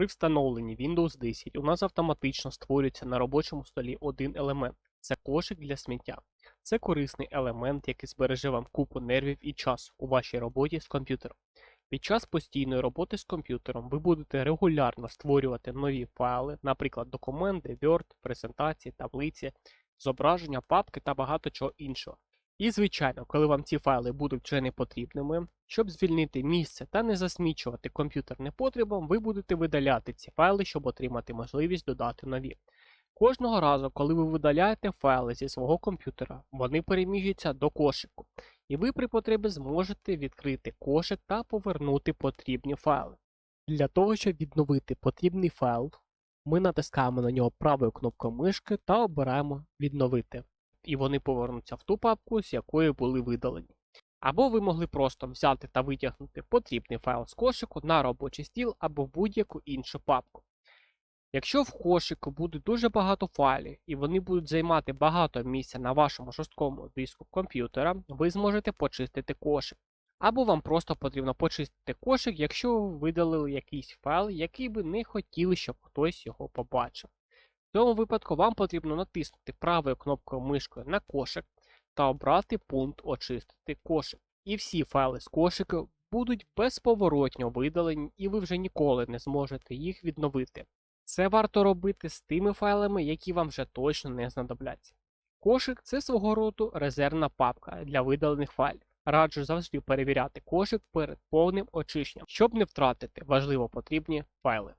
При встановленні Windows 10 у нас автоматично створюється на робочому столі один елемент це кошик для сміття. Це корисний елемент, який збереже вам купу нервів і часу у вашій роботі з комп'ютером. Під час постійної роботи з комп'ютером ви будете регулярно створювати нові файли, наприклад, документи, Word, презентації, таблиці, зображення, папки та багато чого іншого. І, звичайно, коли вам ці файли будуть вже не потрібними, щоб звільнити місце та не засмічувати комп'ютер непотребом, ви будете видаляти ці файли, щоб отримати можливість додати нові. Кожного разу, коли ви видаляєте файли зі свого комп'ютера, вони переміщуються до кошику, і ви при потребі зможете відкрити кошик та повернути потрібні файли. Для того, щоб відновити потрібний файл, ми натискаємо на нього правою кнопкою мишки та обираємо Відновити. І вони повернуться в ту папку, з якої були видалені. Або ви могли просто взяти та витягнути потрібний файл з кошику на робочий стіл або будь-яку іншу папку. Якщо в кошику буде дуже багато файлів і вони будуть займати багато місця на вашому жорсткому диску комп'ютера, ви зможете почистити кошик. Або вам просто потрібно почистити кошик, якщо ви видалили якийсь файл, який би не хотіли, щоб хтось його побачив. В цьому випадку вам потрібно натиснути правою кнопкою мишкою на кошик та обрати пункт Очистити кошик. І всі файли з кошика будуть безповоротньо видалені, і ви вже ніколи не зможете їх відновити. Це варто робити з тими файлами, які вам вже точно не знадобляться. Кошик це свого роду резервна папка для видалених файлів. Раджу завжди перевіряти кошик перед повним очищенням, щоб не втратити важливо потрібні файли.